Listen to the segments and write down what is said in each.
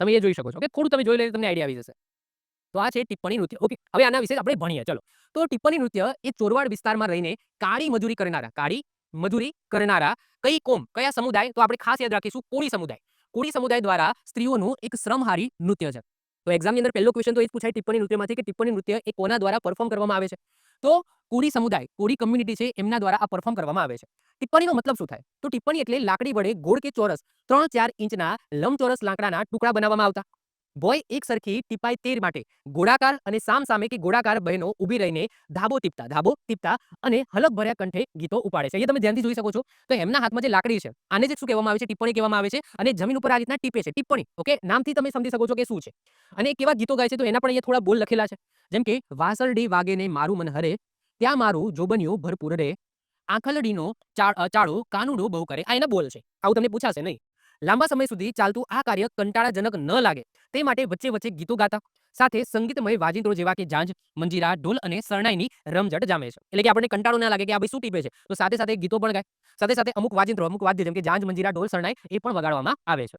તમે એ જોઈ શકો છો. કે થોડું તમે જોઈ લે તમને આઈડિયા આવી જશે. તો આ છે ટિપ્પણી નૃત્ય. ઓકે? હવે આના વિશે આપણે ભણીએ. ચલો. તો ટિપ્પણી નૃત્ય એ ચોરવાડ વિસ્તારમાં રહીને કાળી મજૂરી કરનારા, કાળી મજૂરી કરનારા કઈ કોમ, કયા સમુદાય? તો આપણે ખાસ યાદ રાખીશું કોળી સમુદાય. કોળી સમુદાય દ્વારા સ્ત્રીઓનું એક શ્રમહારી નૃત્ય છે. તો એક્ઝામની અંદર પહેલો ક્વેશ્ચન તો એ જ પૂછાય ટિપ્પણી નૃત્યમાંથી કે ટિપ્પણી નૃત્ય એ કોના દ્વારા પરફોર્મ કરવામાં આવે છે? તો કોળી સમુદાય, કોળી કમ્યુનિટી છે એમના દ્વારા આ પરફોર્મ કરવામાં આવે છે. ટિપ્પણીનો મતલબ શું થાય? તો ટિપ્પણી એટલે લાકડી વડે ગોળ કે ચોરસ ત્રણ ચાર ઇંચના લંબચોરસ લાકડાના ટુકડા બનાવવામાં આવતા. બોય એક સરખી ટીપાઈ તેર માટે ગોળાકાર અને સામ સામે કે ગોળાકાર બહેનો ઊભી રહીને ધાબો ટીપતા ધાબો ટીપતા અને હલક ભર્યા કંઠે ગીતો ઉપાડે છે. એ તમે ધ્યાનથી જોઈ શકો છો. તો એમના હાથમાં જે લાકડી છે, આને જ શું કહેવામાં આવે છે? ટિપ્પણી કહેવામાં આવે છે અને જમીન ઉપર આ રીતના ટીપે છે. ટિપ્પણી, ઓકે? નામથી તમે સમજી શકો છો કે શું છે. અને કેવા ગીતો ગાય છે? તો એના પણ અહીંયા થોડા બોલ લખેલા છે. જેમ કે વાસરડી વાગે ને મારું મન હરે, ત્યાં મારું જોબન્યું ભરપૂર રે આંખલડીનો ચાળો કાનુડો બહુ કરે. આ એના બોલ છે. આવું તમને પૂછાશે નહીં. લાંબા સમય સુધી ચાલતું આ કાર્ય કંટાળાજનક ન લાગે. તે માટે વચ્ચે વચ્ચે ગીતો ગાતા. સાથે સંગીતમય વાજિંત્રો જેવા કે ઝાંઝ, મંજીરા, ઢોલ અને શરણાઈની રમઝટ જામે છે. એટલે કે આપણને કંટાળો ના લાગે કે આ ભાઈ શું ટીપે છે. તો સાથે સાથે ગીતો પણ ગાય. સાથે સાથે અમુક વાજિંત્રો, અમુક વાદ્ય જેમ કે ઝાંઝ, મંજીરા, ઢોલ, શરણાઈ એ પણ વગાડવામાં આવે છે.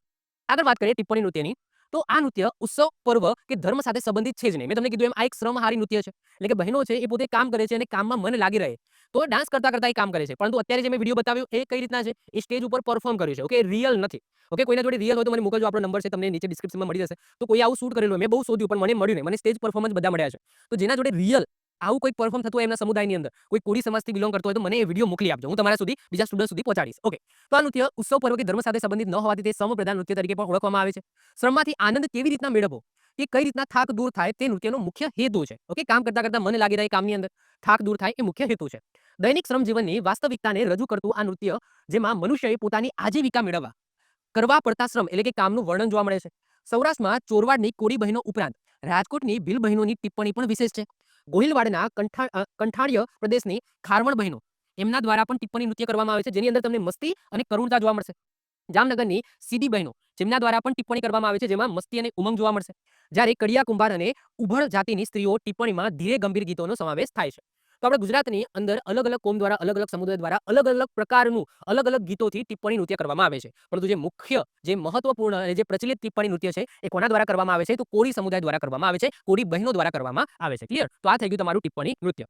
આગળ વાત કરીએ ટિપ્પણી નૃત્યની. તો આ નૃત્ય ઉત્સવ, પર્વ કે ધર્મ સાથે સંબંધિત છે જ નહીં. મેં તમને કીધું એમ આ એક શ્રમહારી નૃત્ય છે. એટલે કે બહેનો છે એ પોતે કામ કરે છે અને કામમાં મન લાગી રહે. તો ડાન્સ કરતા કરતા એ કામ કરે છે. પરંતુ અત્યારે જે મેં વીડિયો બતાવ્યો એ કઈ રીતના છે? એ સ્ટેજ ઉપર પરફોર્મ કર્યું છે. ઓકે રિયલ નથી. ઓકે કોઈના જોડે રિયલ હોય તો મને મોકલજો. આપણો નંબર છે, તમને નીચે ડિસ્ક્રિપ્શનમાં મળી જશે. તો કોઈ આવું શૂટ કરેલું મેં બહુ શોધ્યું, પણ મને મળ્યું નહીં. મને સ્ટેજ પરફોર્મન્સ બધા મળ્યા છે. તો જેના જોડે રિયલ આવું કોઈ પરફોર્મ થતું હોય એમના સમુદાયની અંદર કોઈ કોરી સમાજથી બિલોંગ કરતો હોય તો મને એ વીડિયો મોકલી આપજો, હું તમારા સુધી, બીજા સ્ટુડન્ટ સુધી પહોંચાડીશ. ઓકે તો આ નૃત્ય ઉત્સવ પર્વ કે ધર્મ સાથે સંબંધિત ન હોવાથી તે સમપ્રધાન નૃત્ય તરીકે પણ ઓળખવામાં આવે છે. શ્રમમાંથી આનંદ કેવી રીતના મેળવવો? કે કઈ રીતના થાક દૂર થાય તે નૃત્યનો મુખ્ય હેતુ છે? ઓકે કામ કરતા કરતા મને લાગી રહે કામની અંદર, થાક દૂર થાય એ મુખ્ય હેતુ છે. દૈનિક શ્રમ જીવનની વાસ્તવિકતાને રજૂ કરતું આ નૃત્ય, જેમાં મનુષ્યએ પોતાની આજીવિકા મેળવવા, કરવા પડતા શ્રમ એટલે કે કામનું વર્ણન જોવા મળે છે. સૌરાષ્ટ્રમાં ચોરવાડની કોળી બહેનો ઉપરાંત રાજકોટની ભીલ બહેનોની ટિપ્પણી પણ વિશેષ છે. ગોહિલવાડના કંઠા અ, પ્રદેશની ખારવણ બહેનો. એમના દ્વારા પણ ટિપ્પણી નૃત્ય કરવામાં આવે છે જેની અંદર તમને મસ્તી અને કરુણતા જોવા મળશે. જામનગરની સીડી બહેનો જેમના દ્વારા પણ ટિપ્પણી કરવામાં આવે છે જેમાં મસ્તી અને ઉમંગ જોવા મળશે. જ્યારે કડિયા કુંભાર અને ઉભળ જાતિની સ્ત્રીઓ ટિપ્પણીમાં ધીરે ગંભીર ગીતોનો સમાવેશ થાય છે. તો આપણે ગુજરાતની અંદર અલગ અલગ કોમ દ્વારા, અલગ અલગ સમુદાય દ્વારા, અલગ અલગ પ્રકારનું, અલગ અલગ ગીતોથી ટિપ્પણી નૃત્ય કરવામાં આવે છે. પરંતુ જે મુખ્ય, જે મહત્વપૂર્ણ અને જે પ્રચલિત ટિપ્પણી નૃત્ય છે, એ કોના દ્વારા કરવામાં આવે છે? તો કોરી સમુદાય દ્વારા કરવામાં આવે છે કોરી બહેનો દ્વારા કરવામાં આવે છે. ક્લિયર તો આ થઈ ગયું તમારું ટિપ્પણી નૃત્ય.